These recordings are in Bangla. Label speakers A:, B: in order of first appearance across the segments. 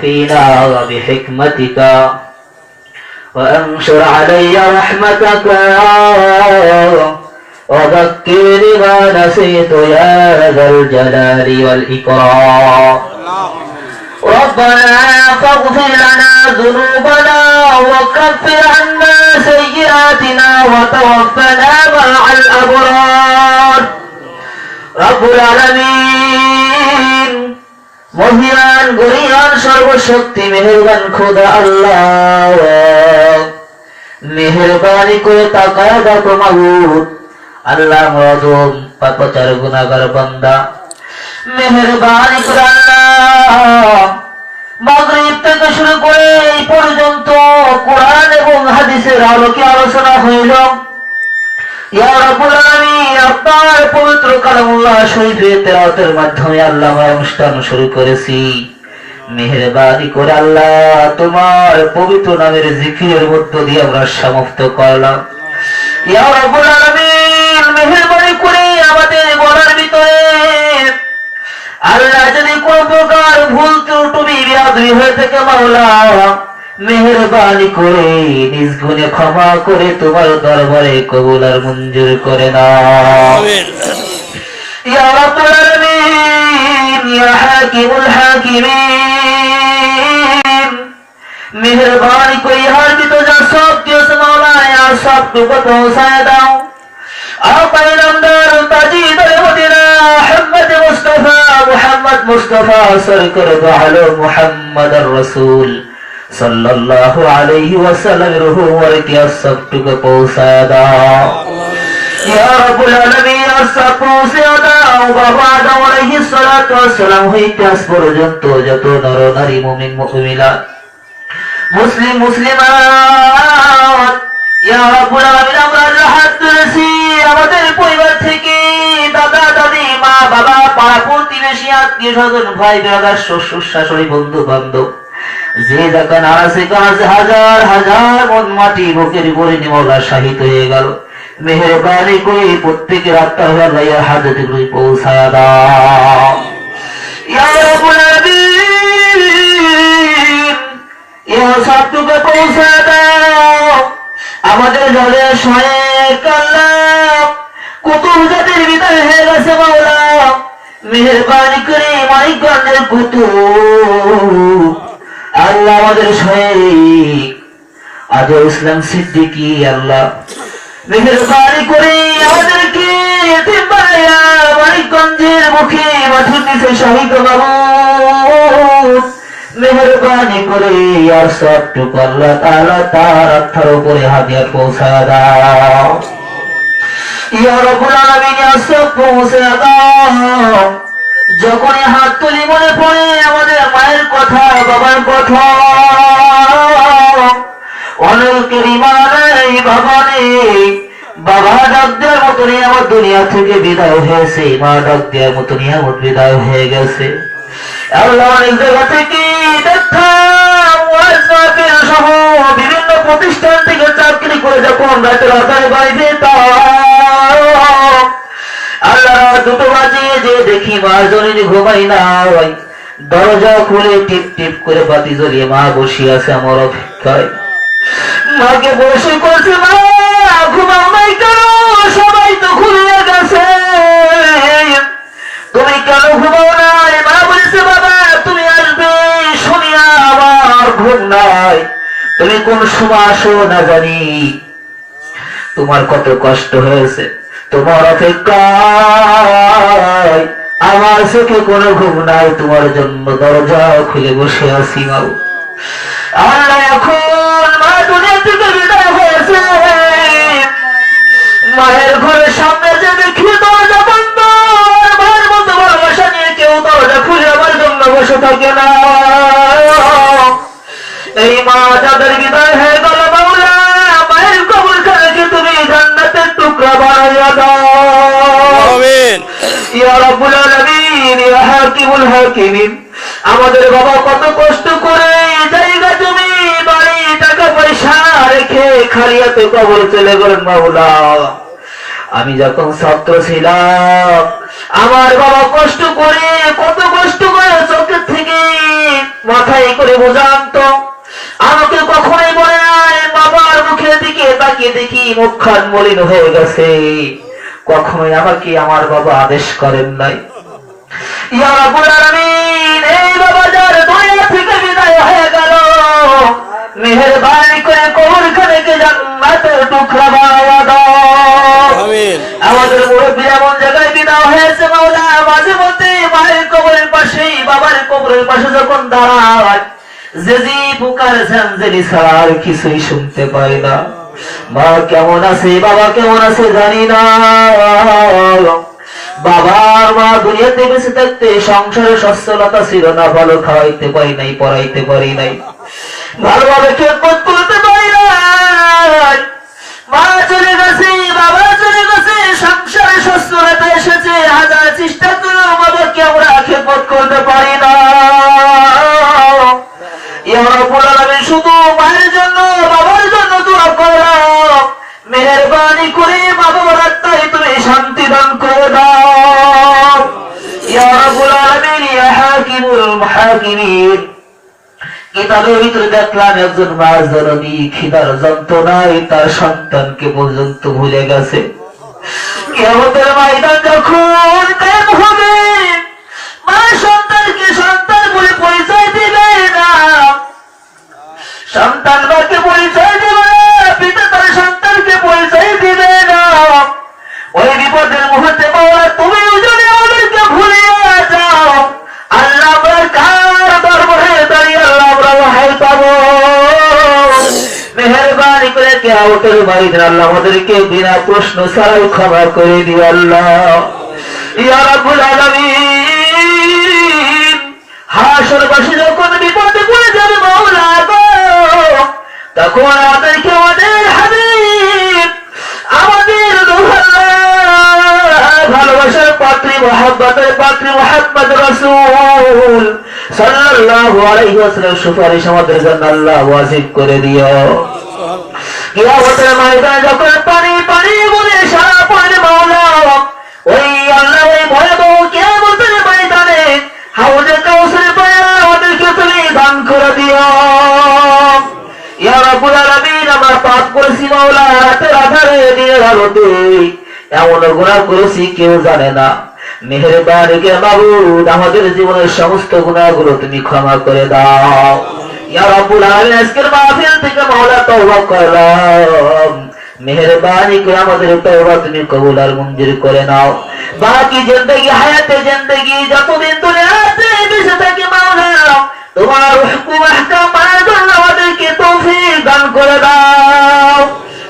A: فينا وبحكمتك. وأنشر علي رحمتك. وذكرني ما نسيت يا ذا الجلال والإكرام. ربنا فاغفر لنا ذنوبنا وكفر عنا سيئاتنا وتوفنا مع الأبرار. رب العالمين. মহিয়ান গরিয়ান সর্বশক্তি, মেহেরবান খোদা আল্লাহ। মেহেরবানি করে তাকায় দেখো মাহুদ আল্লাহ মদম পাপচার গুনাগার বান্দা। মেহেরবানি করে আল্লাহ। মাগরিব থেকে শুরু করে এই পর্যন্ত কোরআন এবং হাদিসের আলোকে আলোচনা হইল। আল্লাহ সমাপ্ত করলাম। ইয়া রাব্বুল আলামিন করে আমাদের আল্লাহ যদি কোন প্রকার ভুল ত্রুটি বিরাদরি হয়ে থাকে মাওলা মেহরবানি করে নিজ গুণে ক্ষমা করে তোমার দরবারে কবুল আর মঞ্জুর করে না হাকিমুল হাকিমিন। মেহরবানি করে ইহার ভিতর যা সব ইয়া সব টুকু পৌঁছায় দাও। নামদার মদিনা আমাদের পরিবার থেকে দাদা, দাদি, মা, বাবা, পাড়া প্রতিবেশী আত্মীয় স্বজন ভাই বেড়াদার শ্বশুর শাশুড়ি বন্ধু বান্ধব যে যেখানে আছে কাছে হাজার হাজার মন মাটি বুকের উপরে নিমলা শাহিত হয়ে গেল। মেহরবানি করে প্রত্যেকের আত্মা হওয়ার হাজত গুলি পৌঁছায়া দাও। সবটুকু পৌঁছে দাও। আমাদের জলে শয়েক আল্লাহ কুতুব জাতির বিদায় হয়ে গেছে মাওলা। মেহরবানি করে মানিকগঞ্জের কুতুব আল্লাহ আমাদের শয়েক আজও ইসলাম সিদ্দিকি, আল্লাহ। মেহরবানি করে আমাদেরকে মানিকগঞ্জের মুখে নিচে শহীদ মেহরবানি করে আর আল্লাহ তাআলা তার আত্মার উপরে হাদিয়া পৌঁছা দাও। সব পৌঁছে দাও। যখন হাত তুলি মনে পড়ে, আমাদের মায়ের কথা, বাবার কথা। অনেকের ইমান নেই বাবা ডাক দেওয়ার মতো আমার দুনিয়া থেকে বিদায় হয়েছে, মা ডাক দেওয়ার মতো নিয়ামত বিদায় হয়ে গেছে। বিভিন্ন প্রতিষ্ঠান থেকে চাকরি করে যখন রাতের আধারে বাড়ি যেতাম আল্লাহ দুটো বাজিয়ে যে দেখি ঘুমাই না দরজা খুলে টিপ টিপ করে বাতি জ্বলিয়ে মা আছে আমার অপেক্ষায়। মাকে বসে করছে মা, ঘুমাও নাই কেন? সবাই তো গেছে। তুমি কেন ঘুমাও নাই? মা বাবা, তুমি আসবে শুনিয়া আমার ঘুম নাই। তুমি কোন সময় আসো না জানি। তোমার কত কষ্ট হয়েছে। তোমার অপেক্ষায় আমার চোখে কোনো ঘুম নাই, তোমার জন্য দরজা খুলে বসে আছি মাও আল্লাহ এখন মায়ের ঘরের সামনে যে হাকিমুল হাকিমিন। আমাদের বাবা কত কষ্ট করে জায়গা তুমি বাড়ি, টাকা পয়সা রেখে খালিয়াতে কবর চলে গেলেন মাওলা। আমি যখন ছাত্র ছিলাম, আমার বাবা কষ্ট করে, কত কষ্ট করে চোখের থেকে মাথায় করে বোঝান্ত। আমাকে কখনোই বলে নাই বাবার মুখের দিকে তাকিয়ে দেখি মুখখান মলিন হয়ে গেছে। কখনোই আমাকে আমার বাবা আদেশ করেন নাই। ইয়া রাব্বুল আলামিন এই বাবা যার দুনিয়া থেকে বিদায় হয়ে গেল মেহেরবানি করে কবর খানেকে জান্নাতের টুকরা বানায়া দাও।
B: আমিন।
A: আমাদের মুরব্বী এমন জায়গায় বিদায় হয়েছে মাওলা মাঝে মধ্যে মায়ের কবরের পাশেই বাবার কবরের পাশে যখন দাঁড়ায় যে জি পুকার ঝানঝানি ছাড়া আর কিছুই শুনতে পাই না। মা কেমন আছে বাবা কেমন আছে জানি না। দুনিয়াতে বেঁচে থাকতে সংসারে সচ্ছলতা ছিল না, ভালো খাওয়াইতে পারি নাই, পড়াইতে পারি নাই। ভালোভাবে খেদমত করতে পারি নাই। মা চলে গেছে, বাবা চলে গেছে, সংসারে সচ্ছলতা এসেছে। হাজার চেষ্টা করে বাবাকে আমরা আক্ষেপ করতে পারি হাকিমুল কিতাবের ভিতরে দেখলাম একজন খিদার যন্ত্রণায় তার সন্তানকে পর্যন্ত ভুলে গেছে। কেমতের ময়দান যখন হবে, মা সন্তানকে সন্তান বলে পরিচয় দিবে না। সন্তান মাকে পরিচয় বাইরে আল্লাহ আমাদেরকে বিনা প্রশ্ন ছাড়াই ক্ষমা করে দিও আল্লাহ। হাসরবাসী যখন বিপদে পড়ে যাবে মাওলা গো, তখন আমাদেরকে আমাদের হাবিব, আমাদের ভালোবাসার পাত্রী মোহাম্মতের পাত্রী মোহাম্মদ রাসূল, সাল্লাল্লাহু আলাইহি সুপারিশ আমাদের জন্য আল্লাহ করে দিও। যখন পানি পানি বলে সারা মাওলা, ওই আল্লাহ ওই ভয়াবহ কিয়ামতের ময়দানে হাউজে আমাদেরকে তুমি দান করে দিও। ইয়া আলামিন, আমরা পাপ করেছি মাওলা আধারে আলোতে। এমন গুনাহ করেছি কেউ জানে না। মেহেরবানি কে মাবুদ, আমাদের জীবনের সমস্ত গুনাহগুলো তুমি ক্ষমা করে দাও। মেহেরবানি করে আমাদের তওবা তুমি কবুল আর মঞ্জুর করে নাও। বাকি জিন্দেগি, হায়াতে জিন্দেগি, যতদিন দুনিয়াতে বেঁচে থাকি তোমার হুকুম, আহকাম, মানার জন্য আমাদেরকে তৌফিক দান করে দাও।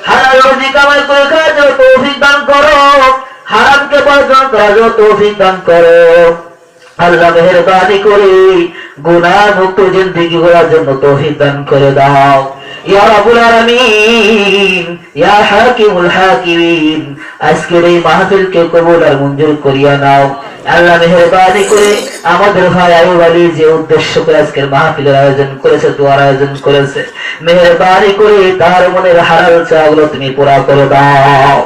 A: হালাল রুজি কামাই করে খাওয়ার জন্য তৌফিক দান করো। হারামকে বর্জন করার জন্য তৌফিক দান করো। মেহরবানি করে মুক্ত করার জন্য দান করে দাও। আজকের এই কবুল আর মঞ্জুর করিয়া নাও। আল্লাহ মেহরবানি করে আমাদের ভাই আলী যে উদ্দেশ্য করে আজকের মাহফিলের আয়োজন করেছে, দোয়ার আয়োজন করেছে, মেহরবানি করে তার মনের হারাল চাগুলো তুমি পুরা করে দাও।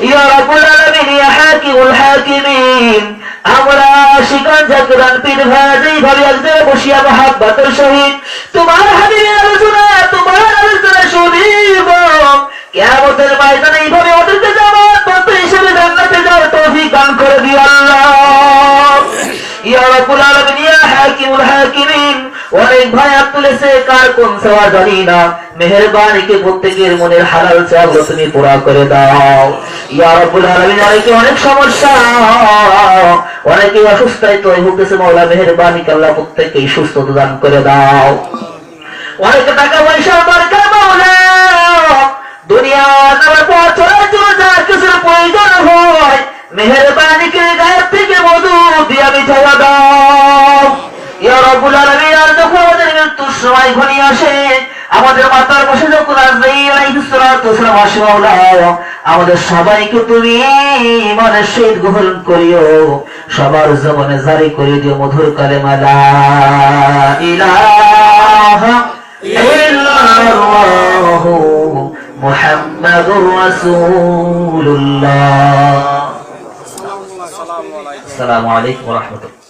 A: ইয়া রাব্বুল আলামিন, ইয়া হাকিমুল হাকিমিন আমরা শিকান জাকিরান পীর ভাই যেইভাবে বসিয়া মহাব্বতের সহিত তোমার হাবিবের আলোচনা, তোমার আলোচনা শুনিব। কেয়ামতের ময়দানে এইভাবে ওদেরকে যাওয়ার পথ হিসেবে জান্নাতে যাওয়ার তৌফিক দান করে দিও অনেক ভাই হাত তুলেছে, কার কোন সেবা জানি না। প্রত্যেকের মনের হালাল চাগুলো তুমি করে দাও। ইয়া রাব্বুল আলামিন অনেক সমস্যা। অনেকে অসুস্থতায় তো ভুগতেছে মাওলা মেহেরবানিকে আল্লাহ প্রত্যেককেই সুস্থতা দান করে দাও। অনেক টাকা পয়সা দরকার দুনিয়া পর হয় গায়ের থেকে মধু দাও। আর যখন মৃত্যুর সময় ঘনিয়ে আসে আমাদের মাতার বসে যখন আমাদের সবাইকে তুমি ইমানের সহিত গ্রহণ করিও। সবার জমানে জারি করে দিও মধুর কালেমা লা ইলাহা ইল্লাল্লাহু মুহাম্মাদুর রাসূলুল্লাহ। আসসালামু আলাইকুম ওয়া রাহমাতুল্লাহ।